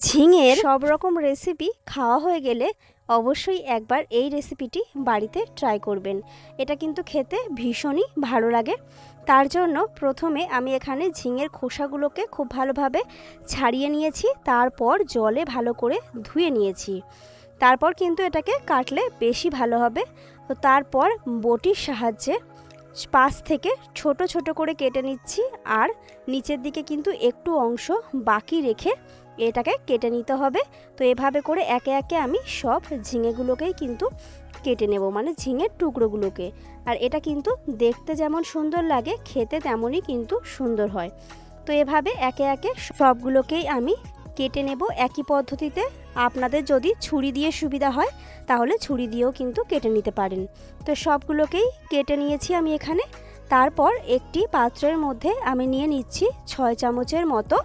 ঝিঙের সব রকম রেসিপি খাওয়া হয়ে গেলে অবশ্যই একবার এই রেসিপিটি বাড়িতে ট্রাই করবেন। এটা কিন্তু খেতে ভীষণই ভালো লাগে। তার জন্য প্রথমে আমি এখানে ঝিঙের খোসাগুলোকে খুব ভালোভাবে ছাড়িয়ে নিয়েছি, তারপর জলে ভালো করে ধুয়ে নিয়েছি। তারপর কিন্তু এটাকে কাটলে বেশি ভালো হবে। তো তারপর বটির সাহায্যে পাশ থেকে ছোট ছোট করে কেটে নিচ্ছি আর নিচের দিকে কিন্তু একটু অংশ বাকি রেখে এটাকে কেটে নিতে হবে। তো এভাবে করে একে একে আমি সব ঝিঙেগুলোকেই কিন্তু কেটে নেব মানে ঝিঙের টুকরোগুলোকে। আর এটা কিন্তু দেখতে যেমন সুন্দর লাগে, খেতে তেমনই কিন্তু সুন্দর হয়। তো এভাবে একে একে সবগুলোকেই আমি কেটে নেব একই পদ্ধতিতে। আপনাদের যদি ছুরি দিয়ে সুবিধা হয়, তাহলে ছুরি দিয়েও কিন্তু কেটে নিতে পারেন। তো সবগুলোকেই কেটে নিয়েছি আমি এখানে। তারপর একটি পাত্রের মধ্যে আমি নিয়ে নিচ্ছি ছয় চামচের মতো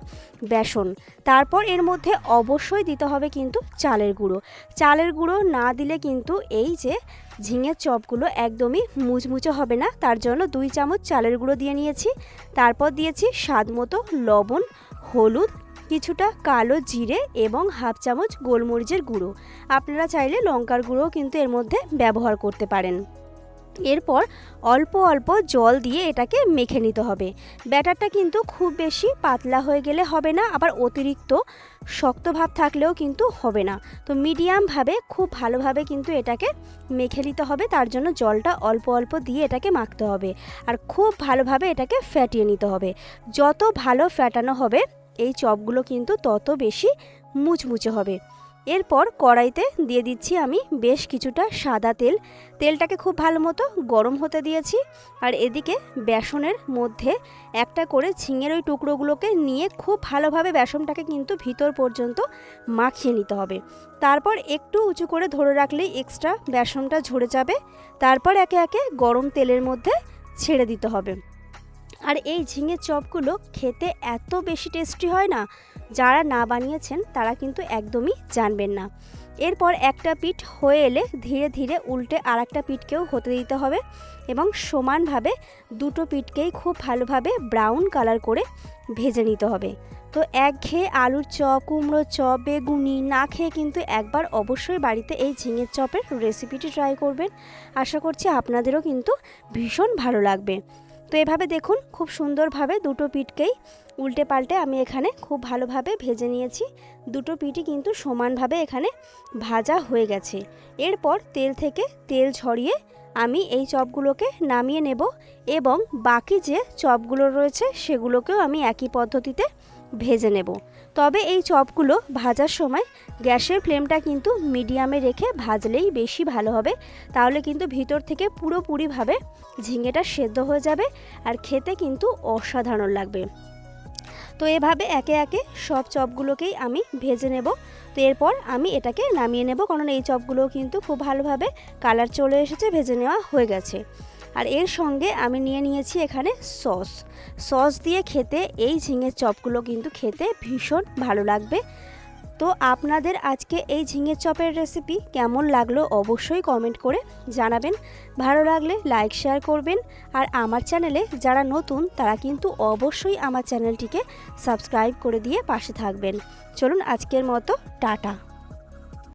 বেসন। তারপর এর মধ্যে অবশ্যই দিতে হবে কিন্তু চালের গুঁড়ো। চালের গুঁড়ো না দিলে কিন্তু এই যে ঝিঙের চপগুলো একদমই মুচমুচে হবে না। তার জন্য দুই চামচ চালের গুঁড়ো দিয়ে নিয়েছি। তারপর দিয়েছি স্বাদ মতো লবণ, হলুদ কিছুটা কালো জিরে এবং হাফ চামচ গোলমরিচের গুঁড়ো। আপনারা চাইলে লঙ্কার গুঁড়োও কিন্তু এর মধ্যে ব্যবহার করতে পারেন। এরপর অল্প অল্প জল দিয়ে এটাকে মেখে নিতে হবে। ব্যাটারটা কিন্তু খুব বেশি পাতলা হয়ে গেলে হবে না, আবার অতিরিক্ত শক্ত ভাব থাকলেও কিন্তু হবে না। তো মিডিয়ামভাবে খুব ভালোভাবে কিন্তু এটাকে মেখে নিতে হবে। তার জন্য জলটা অল্প অল্প দিয়ে এটাকে মাখতে হবে। আর খুব ভালোভাবে এটাকে ফ্যাটিয়ে নিতে হবে। যত ভালো ফ্যাটানো হবে এই চপগুলো কিন্তু তত বেশি মুচমুচে হবে। এরপর কড়াইতে দিয়ে দিচ্ছি আমি বেশ কিছুটা সাদা তেল। তেলটাকে খুব ভালো মতো গরম হতে দিয়েছি আর এদিকে বেসনের মধ্যে একটা করে ঝিঙের ওই টুকরোগুলোকে নিয়ে খুব ভালোভাবে বেসনটাকে কিন্তু ভিতর পর্যন্ত মাখিয়ে নিতে হবে। তারপর একটু উঁচু করে ধরে রাখলেই এক্সট্রা বেসনটা ঝরে যাবে। তারপর একে একে গরম তেলের মধ্যে ছেড়ে দিতে হবে। আর এই ঝিঙের চপগুলো খেতে এত বেশি টেস্টি হয় না, যারা না বানিয়েছেন তারা কিন্তু একদমই জানবেন না। এরপর একটা পিঠ হয়ে এলে ধীরে ধীরে উল্টে আর একটা পিঠকেও হতে দিতে হবে এবং সমানভাবে দুটো পিঠকেই খুব ভালোভাবে ব্রাউন কালার করে ভেজে নিতে হবে। তো এক একঘেয়ে আলুর চপ, কুমড়োর চপ, বেগুনি না খেয়ে কিন্তু একবার অবশ্যই বাড়িতে এই ঝিঙের চপের রেসিপিটি ট্রাই করবেন। আশা করছি আপনাদেরও কিন্তু ভীষণ ভালো লাগবে। তো এভাবে দেখুন, খুব সুন্দরভাবে দুটো পিঠকেই উল্টে পাল্টে আমি এখানে খুব ভালোভাবে ভেজে নিয়েছি। দুটো পিঠই কিন্তু সমানভাবে এখানে ভাজা হয়ে গেছে। এরপর তেল থেকে তেল ঝরিয়ে আমি এই চপগুলোকে নামিয়ে নেব এবং বাকি যে চপগুলো রয়েছে সেগুলোকেও আমি একই পদ্ধতিতে ভেজে নেব। তবে এই চপগুলো ভাজার সময় গ্যাসের ফ্লেমটা কিন্তু মিডিয়ামে রেখে ভাজলেই বেশি ভালো হবে। তাহলে কিন্তু ভিতর থেকে পুরোপুরিভাবে ঝিঙেটা সেদ্ধ হয়ে যাবে আর খেতে কিন্তু অসাধারণ লাগবে। তো এভাবে একে একে সব চপগুলোকেই আমি ভেজে নেব। তো এরপর আমি এটাকে নামিয়ে নেব, কারণ এই চপগুলো কিন্তু খুব ভালোভাবে কালার চলে এসেছে, ভেজে নেওয়া হয়ে গেছে। আর এর সঙ্গে আমি নিয়ে নিয়েছি এখানে সস। সস দিয়ে খেতে এই ঝিঙের চপগুলো কিন্তু খেতে ভীষণ ভালো লাগবে। তো আপনাদের আজকে এই ঝিঙের চপের রেসিপি কেমন লাগল অবশ্যই কমেন্ট করে জানাবেন। ভালো লাগলে লাইক শেয়ার করবেন। আর আমার চ্যানেলে যারা নতুন, তারা কিন্তু অবশ্যই আমার চ্যানেলটিকে সাবস্ক্রাইব করে দিয়ে পাশে থাকবেন। চলুন আজকের মতো, টাটা।